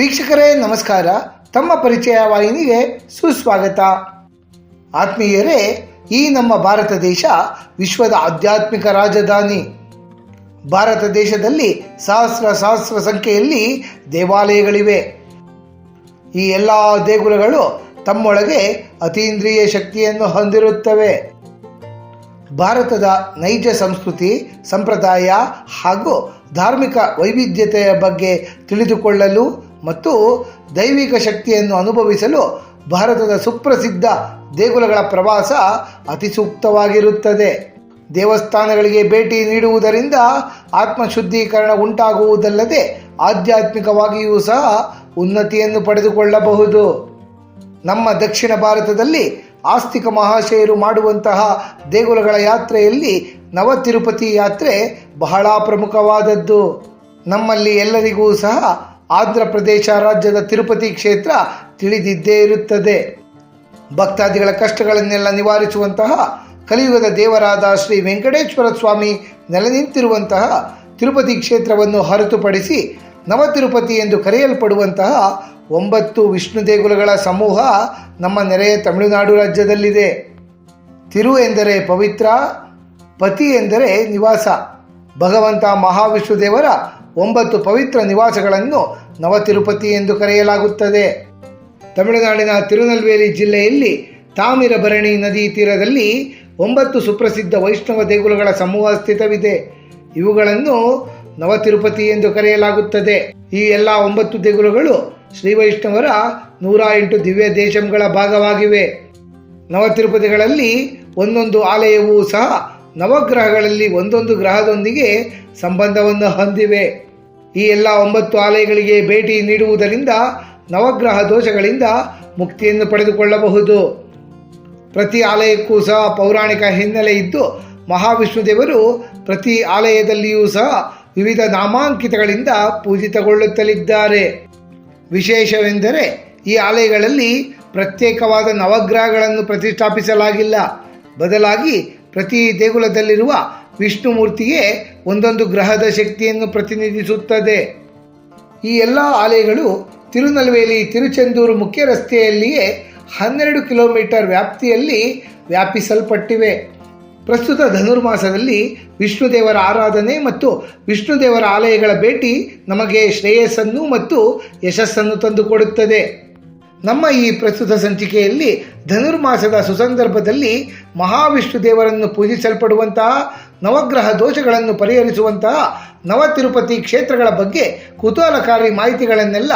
ವೀಕ್ಷಕರೇ, ನಮಸ್ಕಾರ. ತಮ್ಮ ಪರಿಚಯ ವಾಹಿನಿಗೆ ಸುಸ್ವಾಗತ. ಆತ್ಮೀಯರೇ, ಈ ನಮ್ಮ ಭಾರತ ದೇಶ ವಿಶ್ವದ ಆಧ್ಯಾತ್ಮಿಕ ರಾಜಧಾನಿ. ಭಾರತ ದೇಶದಲ್ಲಿ ಸಹಸ್ರ ಸಹಸ್ರ ಸಂಖ್ಯೆಯಲ್ಲಿ ದೇವಾಲಯಗಳಿವೆ. ಈ ಎಲ್ಲ ದೇಗುಲಗಳು ತಮ್ಮೊಳಗೆ ಅತೀಂದ್ರಿಯ ಶಕ್ತಿಯನ್ನು ಹೊಂದಿರುತ್ತವೆ. ಭಾರತದ ನೈಜ ಸಂಸ್ಕೃತಿ, ಸಂಪ್ರದಾಯ ಹಾಗೂ ಧಾರ್ಮಿಕ ವೈವಿಧ್ಯತೆಯ ಬಗ್ಗೆ ತಿಳಿದುಕೊಳ್ಳಲು ಮತ್ತು ದೈವಿಕ ಶಕ್ತಿಯನ್ನು ಅನುಭವಿಸಲು ಭಾರತದ ಸುಪ್ರಸಿದ್ಧ ದೇಗುಲಗಳ ಪ್ರವಾಸ ಅತಿ ಸೂಕ್ತವಾಗಿರುತ್ತದೆ. ದೇವಸ್ಥಾನಗಳಿಗೆ ಭೇಟಿ ನೀಡುವುದರಿಂದ ಆತ್ಮಶುದ್ಧೀಕರಣ ಉಂಟಾಗುವುದಲ್ಲದೆ ಆಧ್ಯಾತ್ಮಿಕವಾಗಿಯೂ ಸಹ ಉನ್ನತಿಯನ್ನು ಪಡೆದುಕೊಳ್ಳಬಹುದು. ನಮ್ಮ ದಕ್ಷಿಣ ಭಾರತದಲ್ಲಿ ಆಸ್ತಿಕ ಮಹಾಶಯರು ಮಾಡುವಂತಹ ದೇಗುಲಗಳ ಯಾತ್ರೆಯಲ್ಲಿ ನವ ತಿರುಪತಿ ಯಾತ್ರೆ ಬಹಳ ಪ್ರಮುಖವಾದದ್ದು. ನಮ್ಮಲ್ಲಿ ಎಲ್ಲರಿಗೂ ಸಹ ಆಂಧ್ರ ಪ್ರದೇಶ ರಾಜ್ಯದ ತಿರುಪತಿ ಕ್ಷೇತ್ರ ತಿಳಿದಿದ್ದೇ ಇರುತ್ತದೆ. ಭಕ್ತಾದಿಗಳ ಕಷ್ಟಗಳನ್ನೆಲ್ಲ ನಿವಾರಿಸುವಂತಹ ಕಲಿಯುಗದ ದೇವರಾದ ಶ್ರೀ ವೆಂಕಟೇಶ್ವರ ಸ್ವಾಮಿ ನೆಲೆ ನಿಂತಿರುವಂತಹ ತಿರುಪತಿ ಕ್ಷೇತ್ರವನ್ನು ಹೊರತುಪಡಿಸಿ ನವ ತಿರುಪತಿ ಎಂದು ಕರೆಯಲ್ಪಡುವಂತಹ ಒಂಬತ್ತು ವಿಷ್ಣು ದೇಗುಲಗಳ ಸಮೂಹ ನಮ್ಮ ನೆರೆಯ ತಮಿಳುನಾಡು ರಾಜ್ಯದಲ್ಲಿದೆ. ತಿರು ಎಂದರೆ ಪವಿತ್ರ, ಪತಿ ಎಂದರೆ ನಿವಾಸ. ಭಗವಂತ ಮಹಾವಿಷ್ಣು ದೇವರ ಒಂಬತ್ತು ಪವಿತ್ರ ನಿವಾಸಗಳನ್ನು ನವ ತಿರುಪತಿ ಎಂದು ಕರೆಯಲಾಗುತ್ತದೆ. ತಮಿಳುನಾಡಿನ ತಿರುನಲ್ವೇಲಿ ಜಿಲ್ಲೆಯಲ್ಲಿ ತಾಮಿರಭರಣಿ ನದಿ ತೀರದಲ್ಲಿ ಒಂಬತ್ತು ಸುಪ್ರಸಿದ್ಧ ವೈಷ್ಣವ ದೇಗುಲಗಳ ಸಮೂಹ ಸ್ಥಿತವಿದೆ. ಇವುಗಳನ್ನು ನವ ತಿರುಪತಿ ಎಂದು ಕರೆಯಲಾಗುತ್ತದೆ. ಈ ಎಲ್ಲ ಒಂಬತ್ತು ದೇಗುಲಗಳು ಶ್ರೀ ವೈಷ್ಣವರ ನೂರ ಎಂಟು ದಿವ್ಯ ದೇಶಂಗಳ ಭಾಗವಾಗಿವೆ. ನವ ತಿರುಪತಿಗಳಲ್ಲಿ ಒಂದೊಂದು ಆಲಯವೂ ಸಹ ನವಗ್ರಹಗಳಲ್ಲಿ ಒಂದೊಂದು ಗ್ರಹದೊಂದಿಗೆ ಸಂಬಂಧವನ್ನು ಹೊಂದಿವೆ. ಈ ಎಲ್ಲ ಒಂಬತ್ತು ಆಲಯಗಳಿಗೆ ಭೇಟಿ ನೀಡುವುದರಿಂದ ನವಗ್ರಹ ದೋಷಗಳಿಂದ ಮುಕ್ತಿಯನ್ನು ಪಡೆದುಕೊಳ್ಳಬಹುದು. ಪ್ರತಿ ಆಲಯಕ್ಕೂ ಸಹ ಪೌರಾಣಿಕ ಹಿನ್ನೆಲೆ ಇದ್ದು ಮಹಾವಿಷ್ಣುದೇವರು ಪ್ರತಿ ಆಲಯದಲ್ಲಿಯೂ ಸಹ ವಿವಿಧ ನಾಮಾಂಕಿತಗಳಿಂದ ಪೂಜಿತಗೊಳ್ಳುತ್ತಲಿದ್ದಾರೆ. ವಿಶೇಷವೆಂದರೆ ಈ ಆಲಯಗಳಲ್ಲಿ ಪ್ರತ್ಯೇಕವಾದ ನವಗ್ರಹಗಳನ್ನು ಪ್ರತಿಷ್ಠಾಪಿಸಲಾಗಿಲ್ಲ. ಬದಲಾಗಿ ಪ್ರತಿ ದೇಗುಲದಲ್ಲಿರುವ ವಿಷ್ಣು ಮೂರ್ತಿಗೆ ಒಂದೊಂದು ಗ್ರಹದ ಶಕ್ತಿಯನ್ನು ಪ್ರತಿನಿಧಿಸುತ್ತದೆ. ಈ ಎಲ್ಲ ಆಲಯಗಳು ತಿರುನಲ್ವೇಲಿ ತಿರುಚೆಂದೂರು ಮುಖ್ಯ ರಸ್ತೆಯಲ್ಲಿಯೇ ಹನ್ನೆರಡು ಕಿಲೋಮೀಟರ್ ವ್ಯಾಪ್ತಿಯಲ್ಲಿ ವ್ಯಾಪಿಸಲ್ಪಟ್ಟಿವೆ. ಪ್ರಸ್ತುತ ಧನುರ್ಮಾಸದಲ್ಲಿ ವಿಷ್ಣುದೇವರ ಆರಾಧನೆ ಮತ್ತು ವಿಷ್ಣುದೇವರ ಆಲಯಗಳ ಭೇಟಿ ನಮಗೆ ಶ್ರೇಯಸ್ಸನ್ನು ಮತ್ತು ಯಶಸ್ಸನ್ನು ತಂದುಕೊಡುತ್ತದೆ. ನಮ್ಮ ಈ ಪ್ರಸ್ತುತ ಸಂಚಿಕೆಯಲ್ಲಿ ಧನುರ್ಮಾಸದ ಸುಸಂದರ್ಭದಲ್ಲಿ ಮಹಾವಿಷ್ಣು ದೇವರನ್ನು ಪೂಜಿಸಲ್ಪಡುವಂತಹ ನವಗ್ರಹ ದೋಷಗಳನ್ನು ಪರಿಹರಿಸುವಂತಹ ನವ ತಿರುಪತಿ ಕ್ಷೇತ್ರಗಳ ಬಗ್ಗೆ ಕುತೂಹಲಕಾರಿ ಮಾಹಿತಿಗಳನ್ನೆಲ್ಲ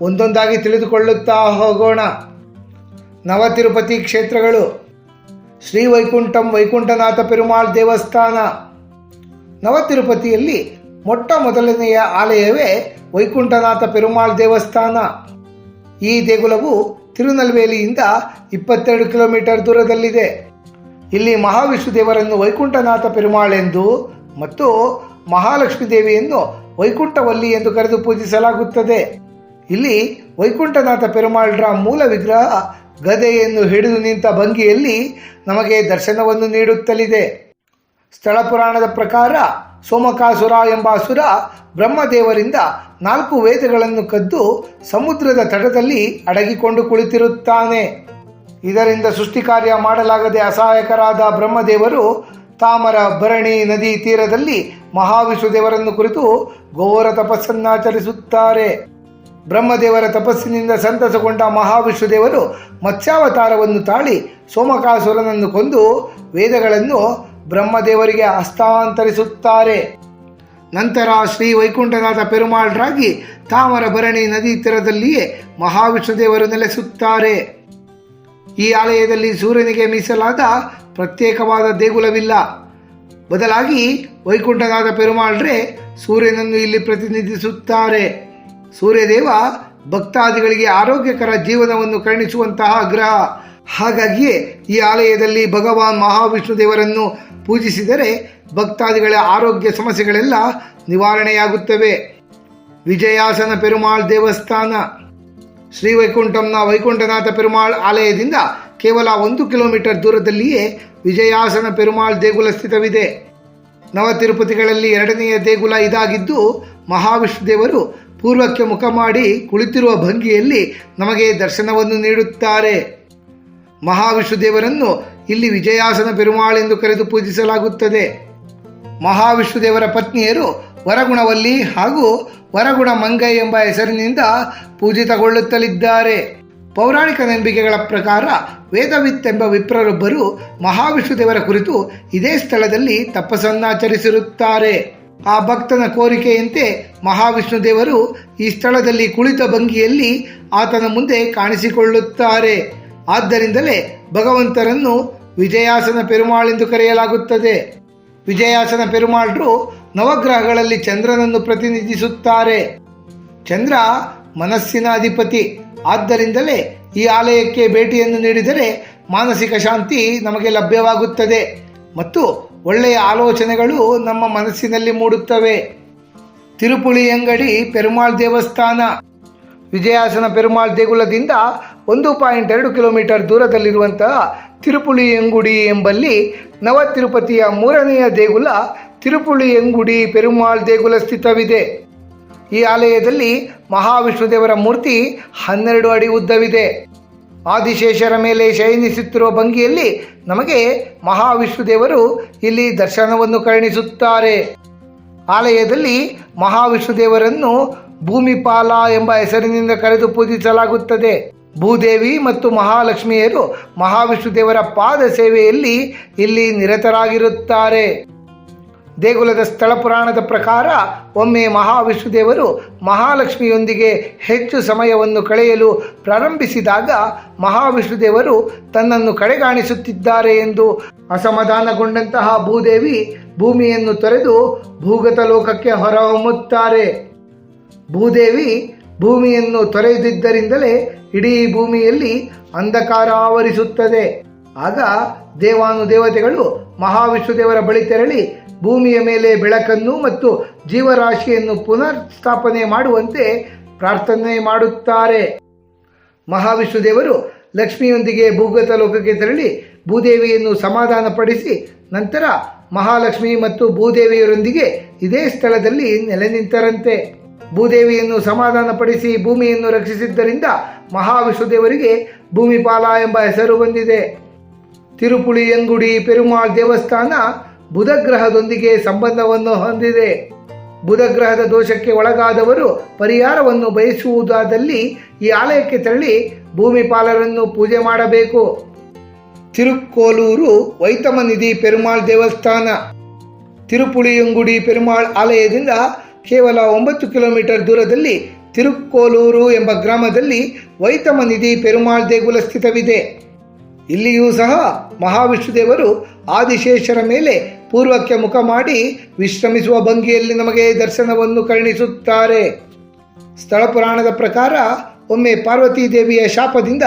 ಒಂದೊಂದಾಗಿ ತಿಳಿದುಕೊಳ್ಳುತ್ತಾ ಹೋಗೋಣ. ನವ ತಿರುಪತಿ ಕ್ಷೇತ್ರಗಳು. ಶ್ರೀ ವೈಕುಂಠಂ ವೈಕುಂಠನಾಥ ಪೆರುಮಾಳ್ ದೇವಸ್ಥಾನ. ನವ ತಿರುಪತಿಯಲ್ಲಿ ಮೊಟ್ಟ ಮೊದಲನೆಯ ಆಲಯವೇ ವೈಕುಂಠನಾಥ ಪೆರುಮಾಳ್ ದೇವಸ್ಥಾನ. ಈ ದೇಗುಲವು ತಿರುನಲ್ವೇಲಿಯಿಂದ ಇಪ್ಪತ್ತೆರಡು ಕಿಲೋಮೀಟರ್ ದೂರದಲ್ಲಿದೆ. ಇಲ್ಲಿ ಮಹಾವಿಷ್ಣು ದೇವರನ್ನು ವೈಕುಂಠನಾಥ ಪೆರುಮಾಳ್ ಎಂದು ಮತ್ತು ಮಹಾಲಕ್ಷ್ಮೀ ದೇವಿಯನ್ನು ವೈಕುಂಠವಲ್ಲಿ ಎಂದು ಕರೆದು ಪೂಜಿಸಲಾಗುತ್ತದೆ. ಇಲ್ಲಿ ವೈಕುಂಠನಾಥ ಪೆರುಮಾಳ್ರ ಮೂಲ ವಿಗ್ರಹ ಗದೆಯನ್ನು ಹಿಡಿದು ನಿಂತ ಭಂಗಿಯಲ್ಲಿ ನಮಗೆ ದರ್ಶನವನ್ನು ನೀಡುತ್ತಲಿದೆ. ಸ್ಥಳ ಪುರಾಣದ ಪ್ರಕಾರ ಸೋಮಕಾಸುರ ಎಂಬ ಅಸುರ ಬ್ರಹ್ಮದೇವರಿಂದ ನಾಲ್ಕು ವೇದಗಳನ್ನು ಕದ್ದು ಸಮುದ್ರದ ತಟದಲ್ಲಿ ಅಡಗಿಕೊಂಡು ಕುಳಿತಿರುತ್ತಾನೆ. ಇದರಿಂದ ಸೃಷ್ಟಿ ಕಾರ್ಯ ಮಾಡಲಾಗದೆ ಅಸಹಾಯಕರಾದ ಬ್ರಹ್ಮದೇವರು ತಾಮರ ಭರಣಿ ನದಿ ತೀರದಲ್ಲಿ ಮಹಾವಿಷ್ಣು ದೇವರನ್ನು ಕುರಿತು ಘೋರ ತಪಸ್ಸನ್ನಾಚರಿಸುತ್ತಾರೆ ಬ್ರಹ್ಮದೇವರ ತಪಸ್ಸಿನಿಂದ ಸಂತಸಗೊಂಡ ಮಹಾವಿಷ್ಣು ದೇವರು ಮತ್ಸ್ಯಾವತಾರವನ್ನು ತಾಳಿ ಸೋಮಕಾಸುರನನ್ನು ಕೊಂದು ವೇದಗಳನ್ನು ಬ್ರಹ್ಮದೇವರಿಗೆ ಹಸ್ತಾಂತರಿಸುತ್ತಾರೆ. ನಂತರ ಶ್ರೀ ವೈಕುಂಠನಾಥ ಪೆರುಮಾಳರಾಗಿ ತಾಮರ ಭರಣಿ ನದಿ ತೀರದಲ್ಲಿಯೇ ಮಹಾವಿಷ್ಣು ದೇವರು ನೆಲೆಸುತ್ತಾರೆ. ಈ ಆಲಯದಲ್ಲಿ ಸೂರ್ಯನಿಗೆ ಮೀಸಲಾದ ಪ್ರತ್ಯೇಕವಾದ ದೇಗುಲವಿಲ್ಲ. ಬದಲಾಗಿ ವೈಕುಂಠನಾಥ ಪೆರುಮಾಳ್ರೆ ಸೂರ್ಯನನ್ನು ಇಲ್ಲಿ ಪ್ರತಿನಿಧಿಸುತ್ತಾರೆ. ಸೂರ್ಯದೇವ ಭಕ್ತಾದಿಗಳಿಗೆ ಆರೋಗ್ಯಕರ ಜೀವನವನ್ನು ಕರುಣಿಸುವಂತಹ ಗ್ರಹ. ಹಾಗಾಗಿಯೇ ಈ ಆಲಯದಲ್ಲಿ ಭಗವಾನ್ ಮಹಾವಿಷ್ಣು ದೇವರನ್ನು ಪೂಜಿಸಿದರೆ ಭಕ್ತಾದಿಗಳ ಆರೋಗ್ಯ ಸಮಸ್ಯೆಗಳೆಲ್ಲ ನಿವಾರಣೆಯಾಗುತ್ತವೆ. ವಿಜಯಾಸನ ಪೆರುಮಾಳ್ ದೇವಸ್ಥಾನ. ಶ್ರೀ ವೈಕುಂಠಂನ ವೈಕುಂಠನಾಥ ಪೆರುಮಾಳ್ ಆಲಯದಿಂದ ಕೇವಲ ಒಂದು ಕಿಲೋಮೀಟರ್ ದೂರದಲ್ಲಿಯೇ ವಿಜಯಾಸನ ಪೆರುಮಾಳ್ ದೇಗುಲ ಸ್ಥಿತವಿದೆ. ನವ ತಿರುಪತಿಗಳಲ್ಲಿ ಎರಡನೆಯ ದೇಗುಲ ಇದಾಗಿದ್ದು ಮಹಾವಿಷ್ಣು ದೇವರು ಪೂರ್ವಕ್ಕೆ ಮುಖ ಮಾಡಿ ಕುಳಿತಿರುವ ಭಂಗಿಯಲ್ಲಿ ನಮಗೆ ದರ್ಶನವನ್ನು ನೀಡುತ್ತಾರೆ. ಮಹಾವಿಷ್ಣುದೇವರನ್ನು ಇಲ್ಲಿ ವಿಜಯಾಸನ ಪೆರುಮಾಳೆಂದು ಕರೆದು ಪೂಜಿಸಲಾಗುತ್ತದೆ. ಮಹಾವಿಷ್ಣುದೇವರ ಪತ್ನಿಯರು ವರಗುಣವಲ್ಲಿ ಹಾಗೂ ವರಗುಣ ಮಂಗೈ ಎಂಬ ಹೆಸರಿನಿಂದ ಪೂಜಿತಗೊಳ್ಳುತ್ತಲಿದ್ದಾರೆ. ಪೌರಾಣಿಕ ನಂಬಿಕೆಗಳ ಪ್ರಕಾರ ವೇದವಿತ್ ಎಂಬ ವಿಪ್ರರೊಬ್ಬರು ಮಹಾವಿಷ್ಣುದೇವರ ಕುರಿತು ಇದೇ ಸ್ಥಳದಲ್ಲಿ ತಪಸ್ಸನ್ನಾಚರಿಸಿರುತ್ತಾರೆ. ಆ ಭಕ್ತನ ಕೋರಿಕೆಯಂತೆ ಮಹಾವಿಷ್ಣುದೇವರು ಈ ಸ್ಥಳದಲ್ಲಿ ಕುಳಿತ ಭಂಗಿಯಲ್ಲಿ ಆತನ ಮುಂದೆ ಕಾಣಿಸಿಕೊಳ್ಳುತ್ತಾರೆ. ಆದ್ದರಿಂದಲೇ ಭಗವಂತರನ್ನು ವಿಜಯಾಸನ ಪೆರುಮಾಳೆಂದು ಕರೆಯಲಾಗುತ್ತದೆ. ವಿಜಯಾಸನ ಪೆರುಮಾಳರು ನವಗ್ರಹಗಳಲ್ಲಿ ಚಂದ್ರನನ್ನು ಪ್ರತಿನಿಧಿಸುತ್ತಾರೆ. ಚಂದ್ರ ಮನಸ್ಸಿನ ಅಧಿಪತಿ. ಆದ್ದರಿಂದಲೇ ಈ ಆಲಯಕ್ಕೆ ಭೇಟಿಯನ್ನು ನೀಡಿದರೆ ಮಾನಸಿಕ ಶಾಂತಿ ನಮಗೆ ಲಭ್ಯವಾಗುತ್ತದೆ. ಮತ್ತು ಒಳ್ಳೆಯ ಆಲೋಚನೆಗಳು ನಮ್ಮ ಮನಸ್ಸಿನಲ್ಲಿ ಮೂಡುತ್ತವೆ. ತಿರುಪುಳಿ ಅಂಗಡಿ ಪೆರುಮಾಳ್ ದೇವಸ್ಥಾನ. ವಿಜಯಾಸನ ಪೆರುಮಾಳ್ ದೇಗುಲದಿಂದ ಒಂದು ಪಾಯಿಂಟ್ ಎರಡು ಕಿಲೋಮೀಟರ್ ದೂರದಲ್ಲಿರುವಂತಹ ತಿರುಪುಳಿಯಂಗುಡಿ ಎಂಬಲ್ಲಿ ನವ ತಿರುಪತಿಯ ಮೂರನೆಯ ದೇಗುಲ ತಿರುಪುಳಿಯಂಗುಡಿ ಪೆರುಮಾಳ್ ದೇಗುಲ ಸ್ಥಿತವಿದೆ. ಈ ಆಲಯದಲ್ಲಿ ಮಹಾವಿಷ್ಣುದೇವರ ಮೂರ್ತಿ ಹನ್ನೆರಡು ಅಡಿ ಉದ್ದವಿದೆ. ಆದಿಶೇಷರ ಮೇಲೆ ಶಯನಿಸುತ್ತಿರುವ ಭಂಗಿಯಲ್ಲಿ ನಮಗೆ ಮಹಾವಿಷ್ಣುದೇವರು ಇಲ್ಲಿ ದರ್ಶನವನ್ನು ಕರುಣಿಸುತ್ತಾರೆ. ಆಲಯದಲ್ಲಿ ಮಹಾವಿಷ್ಣುದೇವರನ್ನು ಭೂಮಿಪಾಲ ಎಂಬ ಹೆಸರಿನಿಂದ ಕರೆದು ಪೂಜಿಸಲಾಗುತ್ತದೆ. ಭೂದೇವಿ ಮತ್ತು ಮಹಾಲಕ್ಷ್ಮಿಯರು ಮಹಾವಿಷ್ಣುದೇವರ ಪಾದ ಸೇವೆಯಲ್ಲಿ ಇಲ್ಲಿ ನಿರತರಾಗಿರುತ್ತಾರೆ. ದೇಗುಲದ ಸ್ಥಳ ಪುರಾಣದ ಪ್ರಕಾರ ಒಮ್ಮೆ ಮಹಾವಿಷ್ಣುದೇವರು ಮಹಾಲಕ್ಷ್ಮಿಯೊಂದಿಗೆ ಹೆಚ್ಚು ಸಮಯವನ್ನು ಕಳೆಯಲು ಪ್ರಾರಂಭಿಸಿದಾಗ ಮಹಾವಿಷ್ಣುದೇವರು ತನ್ನನ್ನು ಕಡೆಗಾಣಿಸುತ್ತಿದ್ದಾರೆ ಎಂದು ಅಸಮಾಧಾನಗೊಂಡಂತಹ ಭೂದೇವಿ ಭೂಮಿಯನ್ನು ತೊರೆದು ಭೂಗತ ಲೋಕಕ್ಕೆ ಹೊರಹೊಮ್ಮುತ್ತಾರೆ. ಭೂದೇವಿ ಭೂಮಿಯನ್ನು ತೊರೆಯುತ್ತಿದ್ದರಿಂದಲೇ ಇಡೀ ಭೂಮಿಯಲ್ಲಿ ಅಂಧಕಾರ ಆವರಿಸುತ್ತದೆ. ಆಗ ದೇವಾನು ದೇವಾನುದೇವತೆಗಳು ಮಹಾವಿಷ್ಣುದೇವರ ಬಳಿ ತೆರಳಿ ಭೂಮಿಯ ಮೇಲೆ ಬೆಳಕನ್ನು ಮತ್ತು ಜೀವರಾಶಿಯನ್ನು ಪುನರ್ ಸ್ಥಾಪನೆ ಮಾಡುವಂತೆ ಪ್ರಾರ್ಥನೆ ಮಾಡುತ್ತಾರೆ. ಮಹಾವಿಷ್ಣುದೇವರು ಲಕ್ಷ್ಮಿಯೊಂದಿಗೆ ಭೂಗತ ಲೋಕಕ್ಕೆ ತೆರಳಿ ಭೂದೇವಿಯನ್ನು ಸಮಾಧಾನಪಡಿಸಿ ನಂತರ ಮಹಾಲಕ್ಷ್ಮಿ ಮತ್ತು ಭೂದೇವಿಯರೊಂದಿಗೆ ಇದೇ ಸ್ಥಳದಲ್ಲಿ ನೆಲೆ ನಿಂತರಂತೆ. ಭೂದೇವಿಯನ್ನು ಸಮಾಧಾನಪಡಿಸಿ ಭೂಮಿಯನ್ನು ರಕ್ಷಿಸಿದ್ದರಿಂದ ಮಹಾವಿಷ್ಣುದೇವರಿಗೆ ಭೂಮಿಪಾಲ ಎಂಬ ಹೆಸರು ಬಂದಿದೆ. ತಿರುಪುಳಿಯಂಗುಡಿ ಪೆರುಮಾಳ್ ದೇವಸ್ಥಾನ ಬುಧಗ್ರಹದೊಂದಿಗೆ ಸಂಬಂಧವನ್ನು ಹೊಂದಿದೆ. ಬುಧಗ್ರಹದ ದೋಷಕ್ಕೆ ಒಳಗಾದವರು ಪರಿಹಾರವನ್ನು ಬಯಸುವುದಾದಲ್ಲಿ ಈ ಆಲಯಕ್ಕೆ ತೆರಳಿ ಭೂಮಿಪಾಲರನ್ನು ಪೂಜೆ ಮಾಡಬೇಕು. ತಿರುಕ್ಕೋಲೂರು ವೈತಮನಿಧಿ ಪೆರುಮಾಳ್ ದೇವಸ್ಥಾನ. ತಿರುಪುಳಿಯಂಗುಡಿ ಪೆರುಮಾಳ್ ಆಲಯದಿಂದ ಕೇವಲ ಒಂಬತ್ತು ಕಿಲೋಮೀಟರ್ ದೂರದಲ್ಲಿ ತಿರುಕ್ಕೋಲೂರು ಎಂಬ ಗ್ರಾಮದಲ್ಲಿ ವೈತಮ ನಿಧಿ ಪೆರುಮಾಳ್ ದೇಗುಲ ಸ್ಥಿತವಿದೆ. ಇಲ್ಲಿಯೂ ಸಹ ಮಹಾವಿಷ್ಣುದೇವರು ಆದಿಶೇಷರ ಮೇಲೆ ಪೂರ್ವಕ್ಕೆ ಮುಖ ಮಾಡಿ ವಿಶ್ರಮಿಸುವ ಭಂಗಿಯಲ್ಲಿ ನಮಗೆ ದರ್ಶನವನ್ನು ಕರುಣಿಸುತ್ತಾರೆ. ಸ್ಥಳ ಪುರಾಣದ ಪ್ರಕಾರ ಒಮ್ಮೆ ಪಾರ್ವತೀ ದೇವಿಯ ಶಾಪದಿಂದ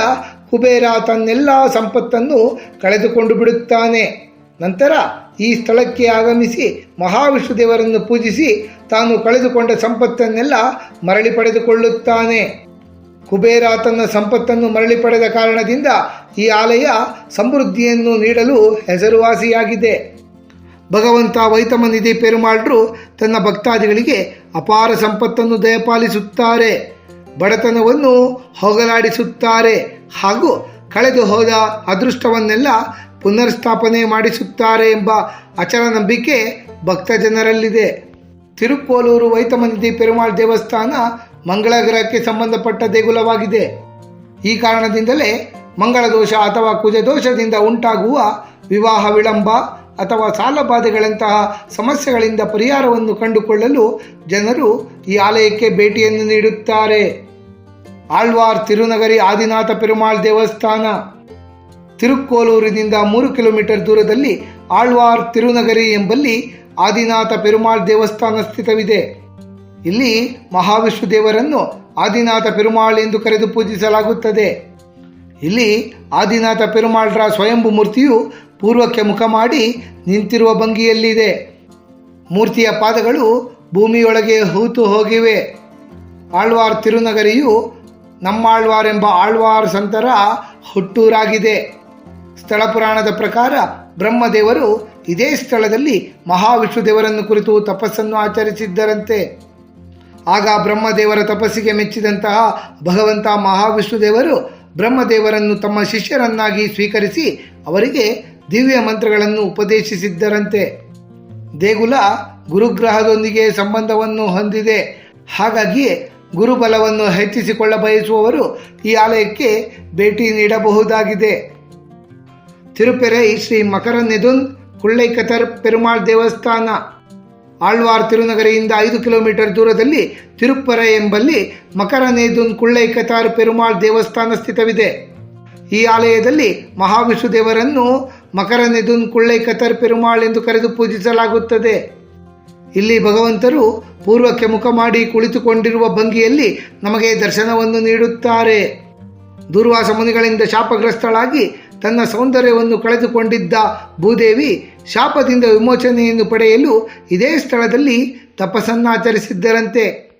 ಕುಬೇರ ತನ್ನೆಲ್ಲ ಸಂಪತ್ತನ್ನು ಕಳೆದುಕೊಂಡು ಬಿಡುತ್ತಾನೆ. ನಂತರ ಈ ಸ್ಥಳಕ್ಕೆ ಆಗಮಿಸಿ ಮಹಾವಿಷ್ಣುದೇವರನ್ನು ಪೂಜಿಸಿ ತಾನು ಕಳೆದುಕೊಂಡ ಸಂಪತ್ತನ್ನೆಲ್ಲ ಮರಳಿ ಪಡೆದುಕೊಳ್ಳುತ್ತಾನೆ. ಕುಬೇರ ತನ್ನ ಸಂಪತ್ತನ್ನು ಮರಳಿ ಪಡೆದ ಕಾರಣದಿಂದ ಈ ಆಲಯ ಸಮೃದ್ಧಿಯನ್ನು ನೀಡಲು ಹೆಸರುವಾಸಿಯಾಗಿದೆ. ಭಗವಂತ ವೈತಮನಿಧಿ ಪೆರುಮಾಳ್ರು ತನ್ನ ಭಕ್ತಾದಿಗಳಿಗೆ ಅಪಾರ ಸಂಪತ್ತನ್ನು ದಯಪಾಲಿಸುತ್ತಾರೆ. ಬಡತನವನ್ನು ಹೋಗಲಾಡಿಸುತ್ತಾರೆ ಹಾಗೂ ಕಳೆದು ಹೋದ ಅದೃಷ್ಟವನ್ನೆಲ್ಲ ಪುನರ್ಸ್ಥಾಪನೆ ಮಾಡಿಸುತ್ತಾರೆ ಎಂಬ ಅಚಲ ನಂಬಿಕೆ ಭಕ್ತ ಜನರಲ್ಲಿದೆ ತಿರುಕೋಲೂರು ವೈತಮಂದಿ ಪೆರುಮಾಳ್ ದೇವಸ್ಥಾನ ಮಂಗಳ ಗ್ರಹಕ್ಕೆ ಸಂಬಂಧಪಟ್ಟ ದೇಗುಲವಾಗಿದೆ. ಈ ಕಾರಣದಿಂದಲೇ ಮಂಗಳ ದೋಷ ಅಥವಾ ಕುಜದೋಷದಿಂದ ಉಂಟಾಗುವ ವಿವಾಹ ವಿಳಂಬ ಅಥವಾ ಸಾಲಬಾಧೆಗಳಂತಹ ಸಮಸ್ಯೆಗಳಿಂದ ಪರಿಹಾರವನ್ನು ಕಂಡುಕೊಳ್ಳಲು ಜನರು ಈ ಆಲಯಕ್ಕೆ ಭೇಟಿಯನ್ನು ನೀಡುತ್ತಾರೆ. ಆಳ್ವಾರ್ ತಿರುನಗರಿ ಆದಿನಾಥ ಪೆರುಮಾಳ್ ದೇವಸ್ಥಾನ ತಿರುಕ್ಕೋಲೂರಿನಿಂದ ಮೂರು ಕಿಲೋಮೀಟರ್ ದೂರದಲ್ಲಿ ಆಳ್ವಾರ್ ತಿರುನಗರಿ ಎಂಬಲ್ಲಿ ಆದಿನಾಥ ಪೆರುಮಾಳ್ ದೇವಸ್ಥಾನ ಸ್ಥಿತವಿದೆ. ಇಲ್ಲಿ ಮಹಾವಿಷ್ಣು ದೇವರನ್ನು ಆದಿನಾಥ ಪೆರುಮಾಳ್ ಎಂದು ಕರೆದು ಪೂಜಿಸಲಾಗುತ್ತದೆ. ಇಲ್ಲಿ ಆದಿನಾಥ ಪೆರುಮಾಳ್ರ ಸ್ವಯಂಭು ಮೂರ್ತಿಯು ಪೂರ್ವಕ್ಕೆ ಮುಖ ಮಾಡಿ ನಿಂತಿರುವ ಭಂಗಿಯಲ್ಲಿದೆ. ಮೂರ್ತಿಯ ಪಾದಗಳು ಭೂಮಿಯೊಳಗೆ ಹೂತು ಹೋಗಿವೆ. ಆಳ್ವಾರ್ ತಿರುನಗರಿಯು ನಮ್ಮಾಳ್ವಾರ್ ಎಂಬ ಆಳ್ವಾರ್ ಸಂತರ ಹುಟ್ಟೂರಾಗಿದೆ. ಸ್ಥಳ ಪುರಾಣದ ಪ್ರಕಾರ ಬ್ರಹ್ಮದೇವರು ಇದೇ ಸ್ಥಳದಲ್ಲಿ ಮಹಾವಿಷ್ಣುದೇವರನ್ನು ಕುರಿತು ತಪಸ್ಸನ್ನು ಆಚರಿಸಿದ್ದರಂತೆ. ಆಗ ಬ್ರಹ್ಮದೇವರ ತಪಸ್ಸಿಗೆ ಮೆಚ್ಚಿದಂತಹ ಭಗವಂತ ಮಹಾವಿಷ್ಣುದೇವರು ಬ್ರಹ್ಮದೇವರನ್ನು ತಮ್ಮ ಶಿಷ್ಯರನ್ನಾಗಿ ಸ್ವೀಕರಿಸಿ ಅವರಿಗೆ ದಿವ್ಯ ಮಂತ್ರಗಳನ್ನು ಉಪದೇಶಿಸಿದ್ದರಂತೆ. ದೇಗುಲ ಗುರುಗ್ರಹದೊಂದಿಗೆ ಸಂಬಂಧವನ್ನು ಹೊಂದಿದೆ. ಹಾಗಾಗಿ ಗುರುಬಲವನ್ನು ಹೆಚ್ಚಿಸಿಕೊಳ್ಳ ಬಯಸುವವರು ಈ ಆಲಯಕ್ಕೆ ಭೇಟಿ ನೀಡಬಹುದಾಗಿದೆ. ತಿರುಪೆರೈ ಶ್ರೀ ಮಕರ ನೆದುನ್ ಕುಳ್ಳೈಕತರ್ ಪೆರುಮಾಳ್ ದೇವಸ್ಥಾನ ಆಳ್ವಾರ್ ತಿರುನಗರಿಯಿಂದ ಐದು ಕಿಲೋಮೀಟರ್ ದೂರದಲ್ಲಿ ತಿರುಪ್ಪರ ಎಂಬಲ್ಲಿ ಮಕರ ನೇದುನ್ ಕುಳ್ಳೈಕತಾರ್ ಪೆರುಮಾಳ್ ದೇವಸ್ಥಾನ ಸ್ಥಿತವಿದೆ. ಈ ಆಲಯದಲ್ಲಿ ಮಹಾವಿಷ್ಣು ದೇವರನ್ನು ಮಕರ ನೆದುನ್ ಕುಳ್ಳೈಕತರ್ ಪೆರುಮಾಳ್ ಎಂದು ಕರೆದು ಪೂಜಿಸಲಾಗುತ್ತದೆ. ಇಲ್ಲಿ ಭಗವಂತರು ಪೂರ್ವಕ್ಕೆ ಮುಖ ಮಾಡಿ ಕುಳಿತುಕೊಂಡಿರುವ ಭಂಗಿಯಲ್ಲಿ ನಮಗೆ ದರ್ಶನವನ್ನು ನೀಡುತ್ತಾರೆ. ದುರ್ವಾಸ ಮುನಿಗಳಿಂದ ಶಾಪಗ್ರಸ್ತಳಾಗಿ ತನ್ನ ಸೌಂದರ್ಯವನ್ನು ಕಳೆದುಕೊಂಡಿದ್ದ ಭೂದೇವಿ ಶಾಪದಿಂದ ವಿಮೋಚನೆಯನ್ನು ಪಡೆಯಲು ಇದೇ ಸ್ಥಳದಲ್ಲಿ ತಪಸ್ಸನ್ನಾಚರಿಸಿದ್ದರಂತೆ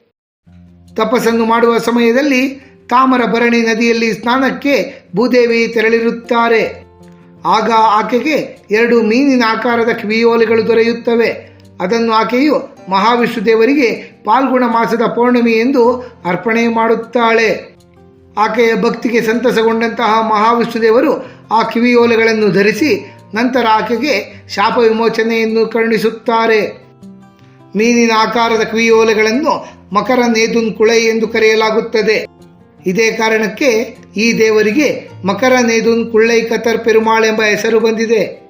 ತಪಸ್ಸನ್ನು ಮಾಡುವ ಸಮಯದಲ್ಲಿ ತಾಮರ ಭರಣಿ ನದಿಯಲ್ಲಿ ಸ್ನಾನಕ್ಕೆ ಭೂದೇವಿ ತೆರಳಿರುತ್ತಾರೆ. ಆಗ ಆಕೆಗೆ ಎರಡು ಮೀನಿನ ಆಕಾರದ ಕಿವಿಯೋಲೆಗಳು ದೊರೆಯುತ್ತವೆ. ಅದನ್ನು ಆಕೆಯು ಮಹಾವಿಷ್ಣು ದೇವರಿಗೆ ಪಾಲ್ಗುಣ ಮಾಸದ ಪೌರ್ಣಮಿ ಎಂದು ಅರ್ಪಣೆ ಮಾಡುತ್ತಾಳೆ. ಆಕೆಯ ಭಕ್ತಿಗೆ ಸಂತಸಗೊಂಡಂತಹ ಮಹಾವಿಷ್ಣು ದೇವರು ಆ ಕಿವಿಯೋಲೆಗಳನ್ನು ಧರಿಸಿ ನಂತರ ಆಕೆಗೆ ಶಾಪ ವಿಮೋಚನೆಯನ್ನು ಕರುಣಿಸುತ್ತಾರೆ. ಮೀನಿನ ಆಕಾರದ ಕಿವಿಯೋಲೆಗಳನ್ನು ಮಕರ ನೇದುನ್ ಕುಳೆ ಎಂದು ಕರೆಯಲಾಗುತ್ತದೆ. ಇದೇ ಕಾರಣಕ್ಕೆ ಈ ದೇವರಿಗೆ ಮಕರ ನೇದುನ್ ಕುಳ್ಳೈ ಕತರ್ ಪೆರುಮಾಳ್ ಎಂಬ ಹೆಸರು ಬಂದಿದೆ.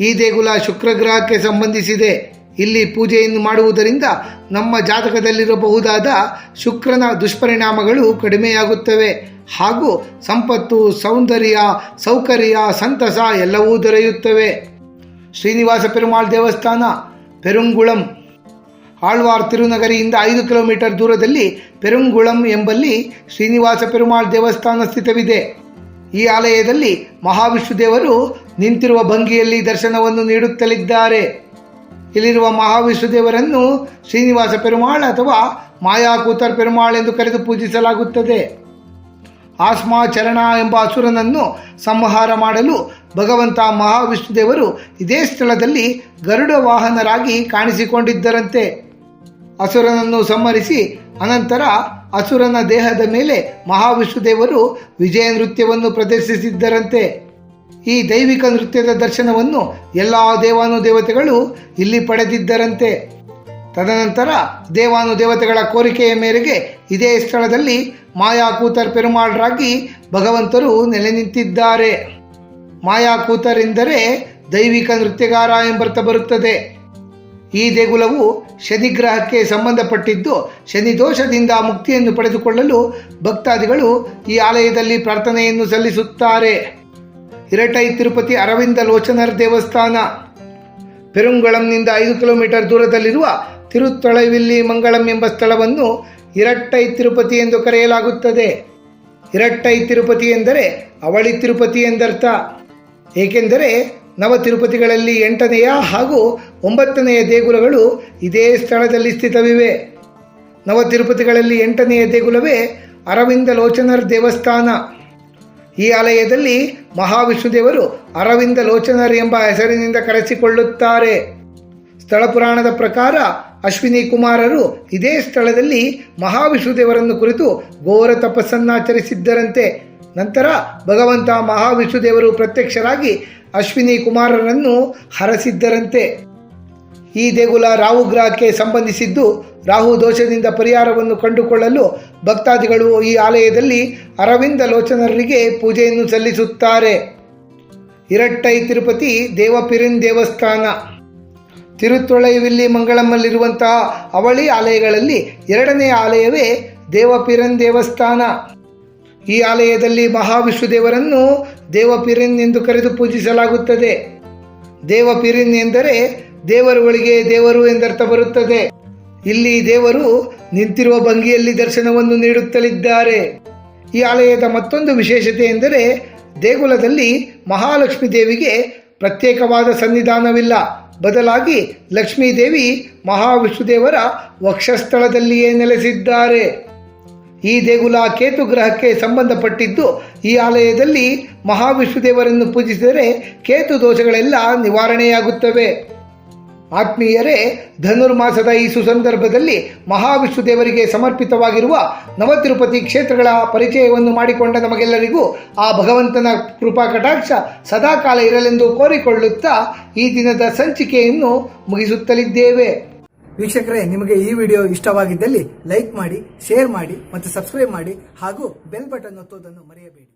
ಈ ದೇಗುಲ ಶುಕ್ರಗ್ರಹಕ್ಕೆ ಸಂಬಂಧಿಸಿದೆ. ಇಲ್ಲಿ ಪೂಜೆಯನ್ನು ಮಾಡುವುದರಿಂದ ನಮ್ಮ ಜಾತಕದಲ್ಲಿರಬಹುದಾದ ಶುಕ್ರನ ದುಷ್ಪರಿಣಾಮಗಳು ಕಡಿಮೆಯಾಗುತ್ತವೆ. ಹಾಗೂ ಸಂಪತ್ತು, ಸೌಂದರ್ಯ, ಸೌಕರ್ಯ, ಸಂತಸ ಎಲ್ಲವೂ ದೊರೆಯುತ್ತವೆ. ಶ್ರೀನಿವಾಸ ಪೆರುಮಾಳ್ ದೇವಸ್ಥಾನ, ಪೆರುಂಗುಳಂ. ಆಳ್ವಾರ್ ತಿರುನಗರಿಯಿಂದ ಐದು ಕಿಲೋಮೀಟರ್ ದೂರದಲ್ಲಿ ಪೆರುಂಗುಳಂ ಎಂಬಲ್ಲಿ ಶ್ರೀನಿವಾಸ ಪೆರುಮಾಳ್ ದೇವಸ್ಥಾನ ಸ್ಥಿತವಿದೆ. ಈ ಆಲಯದಲ್ಲಿ ಮಹಾವಿಷ್ಣು ದೇವರು ನಿಂತಿರುವ ಭಂಗಿಯಲ್ಲಿ ದರ್ಶನವನ್ನು ನೀಡುತ್ತಲಿದ್ದಾರೆ. ಇಲ್ಲಿರುವ ಮಹಾವಿಷ್ಣು ದೇವರನ್ನು ಶ್ರೀನಿವಾಸ ಪೆರುಮಾಳ್ ಅಥವಾ ಮಾಯಾಕೂತರ್ ಪೆರುಮಾಳ್ ಎಂದು ಕರೆದು ಪೂಜಿಸಲಾಗುತ್ತದೆ. ಆಸ್ಮಾ ಚರಣ ಎಂಬ ಅಸುರನನ್ನು ಸಂಹಾರ ಮಾಡಲು ಭಗವಂತ ಮಹಾವಿಷ್ಣು ದೇವರು ಇದೇ ಸ್ಥಳದಲ್ಲಿ ಗರುಡ ವಾಹನರಾಗಿ ಕಾಣಿಸಿಕೊಂಡಿದ್ದರಂತೆ. ಅಸುರನನ್ನು ಸಂಹರಿಸಿ ಅನಂತರ ಅಸುರನ ದೇಹದ ಮೇಲೆ ಮಹಾವಿಷ್ಣು ದೇವರು ವಿಜಯ ನೃತ್ಯವನ್ನು ಪ್ರದರ್ಶಿಸಿದ್ದರಂತೆ. ಈ ದೈವಿಕ ನೃತ್ಯದ ದರ್ಶನವನ್ನು ಎಲ್ಲ ದೇವಾನುದೇವತೆಗಳು ಇಲ್ಲಿ ಪಡೆದಿದ್ದರಂತೆ. ತದನಂತರ ದೇವಾನುದೇವತೆಗಳ ಕೋರಿಕೆಯ ಮೇರೆಗೆ ಇದೇ ಸ್ಥಳದಲ್ಲಿ ಮಾಯಾಕೂತರ್ ಪೆರುಮಾಳರಾಗಿ ಭಗವಂತರು ನೆಲೆ ನಿಂತಿದ್ದಾರೆ. ಮಾಯಾಕೂತರ್ ಎಂದರೆ ದೈವಿಕ ನೃತ್ಯಗಾರ ಎಂಬರ್ಥ ಬರುತ್ತದೆ. ಈ ದೇಗುಲವು ಶನಿಗ್ರಹಕ್ಕೆ ಸಂಬಂಧಪಟ್ಟಿದ್ದು ಶನಿ ದೋಷದಿಂದ ಮುಕ್ತಿಯನ್ನು ಪಡೆದುಕೊಳ್ಳಲು ಭಕ್ತಾದಿಗಳು ಈ ಆಲಯದಲ್ಲಿ ಪ್ರಾರ್ಥನೆಯನ್ನು ಸಲ್ಲಿಸುತ್ತಾರೆ. ಇರಟೈ ತಿರುಪತಿ ಅರವಿಂದ ಲೋಚನರ್ ದೇವಸ್ಥಾನ. ಪೆರುಂಗಳಂನಿಂದ ಐದು ಕಿಲೋಮೀಟರ್ ದೂರದಲ್ಲಿರುವ ತಿರುತ್ತೊಳವಿಲ್ಲಿ ಮಂಗಳಂ ಎಂಬ ಸ್ಥಳವನ್ನು ಇರಟ್ಟೈ ತಿರುಪತಿ ಎಂದು ಕರೆಯಲಾಗುತ್ತದೆ. ಇರಟ್ಟೈ ತಿರುಪತಿ ಎಂದರೆ ಅವಳಿ ತಿರುಪತಿ ಎಂದರ್ಥ. ಏಕೆಂದರೆ ನವ ತಿರುಪತಿಗಳಲ್ಲಿ ಎಂಟನೆಯ ಹಾಗೂ ಒಂಬತ್ತನೆಯ ದೇಗುಲಗಳು ಇದೇ ಸ್ಥಳದಲ್ಲಿ ಸ್ಥಿತವಿವೆ. ನವ ತಿರುಪತಿಗಳಲ್ಲಿ ಎಂಟನೆಯ ದೇಗುಲವೇ ಅರವಿಂದ ಲೋಚನರ್ ದೇವಸ್ಥಾನ. ಈ ಆಲಯದಲ್ಲಿ ಮಹಾವಿಷ್ಣು ದೇವರು ಅರವಿಂದ ಲೋಚನರ್ ಎಂಬ ಹೆಸರಿನಿಂದ ಕರೆಸಿಕೊಳ್ಳುತ್ತಾರೆ. ಸ್ಥಳ ಪುರಾಣದ ಪ್ರಕಾರ ಅಶ್ವಿನಿ ಕುಮಾರರು ಇದೇ ಸ್ಥಳದಲ್ಲಿ ಮಹಾವಿಷ್ಣು ದೇವರನ್ನು ಕುರಿತು ಘೋರ ತಪಸ್ಸನ್ನಾಚರಿಸಿದ್ದರಂತೆ ನಂತರ ಭಗವಂತ ಮಹಾವಿಷ್ಣು ದೇವರು ಪ್ರತ್ಯಕ್ಷರಾಗಿ ಅಶ್ವಿನಿ ಕುಮಾರರನ್ನು ಹರಸಿದ್ದರಂತೆ. ಈ ದೇಗುಲ ರಾಹು ಗ್ರಹಕ್ಕೆ ಸಂಬಂಧಿಸಿದ್ದು ರಾಹು ದೋಷದಿಂದ ಪರಿಹಾರವನ್ನು ಕಂಡುಕೊಳ್ಳಲು ಭಕ್ತಾದಿಗಳು ಈ ಆಲಯದಲ್ಲಿ ಅರವಿಂದ ಲೋಚನರಿಗೆ ಪೂಜೆಯನ್ನು ಸಲ್ಲಿಸುತ್ತಾರೆ. ಇರಟ್ಟೈ ತಿರುಪತಿ ದೇವಪಿರಿನ್ ದೇವಸ್ಥಾನ. ತಿರುತ್ತೊಳೈವಿಲ್ಲಿ ಮಂಗಳಮ್ಮಲ್ಲಿರುವಂತಹ ಅವಳಿ ಆಲಯಗಳಲ್ಲಿ ಎರಡನೇ ಆಲಯವೇ ದೇವಪಿರನ್ ದೇವಸ್ಥಾನ. ಈ ಆಲಯದಲ್ಲಿ ಮಹಾವಿಷ್ಣು ದೇವರನ್ನು ದೇವಪಿರಿನ್ ಎಂದು ಕರೆದು ಪೂಜಿಸಲಾಗುತ್ತದೆ. ದೇವಪಿರಿನ್ ಎಂದರೆ ದೇವರುಗಳಿಗೆ ದೇವರು ಎಂದರ್ಥ ಬರುತ್ತದೆ. ಇಲ್ಲಿ ದೇವರು ನಿಂತಿರುವ ಭಂಗಿಯಲ್ಲಿ ದರ್ಶನವನ್ನು ನೀಡುತ್ತಲಿದ್ದಾರೆ. ಈ ಆಲಯದ ಮತ್ತೊಂದು ವಿಶೇಷತೆ ಎಂದರೆ ದೇಗುಲದಲ್ಲಿ ಮಹಾಲಕ್ಷ್ಮಿ ದೇವಿಗೆ ಪ್ರತ್ಯೇಕವಾದ ಸನ್ನಿಧಾನವಿಲ್ಲ. ಬದಲಾಗಿ ಲಕ್ಷ್ಮೀ ದೇವಿ ಮಹಾವಿಷ್ಣು ದೇವರ ವಕ್ಷಸ್ಥಳದಲ್ಲಿಯೇ ನೆಲೆಸಿದ್ದಾರೆ. ಈ ದೇಗುಲ ಕೇತು ಗ್ರಹಕ್ಕೆ ಸಂಬಂಧಪಟ್ಟಿದ್ದು ಈ ಆಲಯದಲ್ಲಿ ಮಹಾವಿಷ್ಣು ದೇವರನ್ನು ಪೂಜಿಸಿದರೆ ಕೇತು ದೋಷಗಳೆಲ್ಲ ನಿವಾರಣೆಯಾಗುತ್ತವೆ. ಆತ್ಮೀಯರೇ, ಧನುರ್ಮಾಸದ ಈ ಸುಸಂದರ್ಭದಲ್ಲಿ ಮಹಾವಿಷ್ಣು ದೇವರಿಗೆ ಸಮರ್ಪಿತವಾಗಿರುವ ನವತಿರುಪತಿ ಕ್ಷೇತ್ರಗಳ ಪರಿಚಯವನ್ನು ಮಾಡಿಕೊಂಡ ನಮಗೆಲ್ಲರಿಗೂ ಆ ಭಗವಂತನ ಕೃಪಾ ಕಟಾಕ್ಷ ಸದಾಕಾಲ ಇರಲೆಂದು ಕೋರಿಕೊಳ್ಳುತ್ತಾ ಈ ದಿನದ ಸಂಚಿಕೆಯನ್ನು ಮುಗಿಸುತ್ತಲಿದ್ದೇವೆ. ವೀಕ್ಷಕರೇ, ನಿಮಗೆ ಈ ವಿಡಿಯೋ ಇಷ್ಟವಾಗಿದ್ದಲ್ಲಿ ಲೈಕ್ ಮಾಡಿ, ಶೇರ್ ಮಾಡಿ ಮತ್ತು ಸಬ್ಸ್ಕ್ರೈಬ್ ಮಾಡಿ ಹಾಗೂ ಬೆಲ್ ಬಟನ್ ಒತ್ತುವುದನ್ನು ಮರೆಯಬೇಡಿ.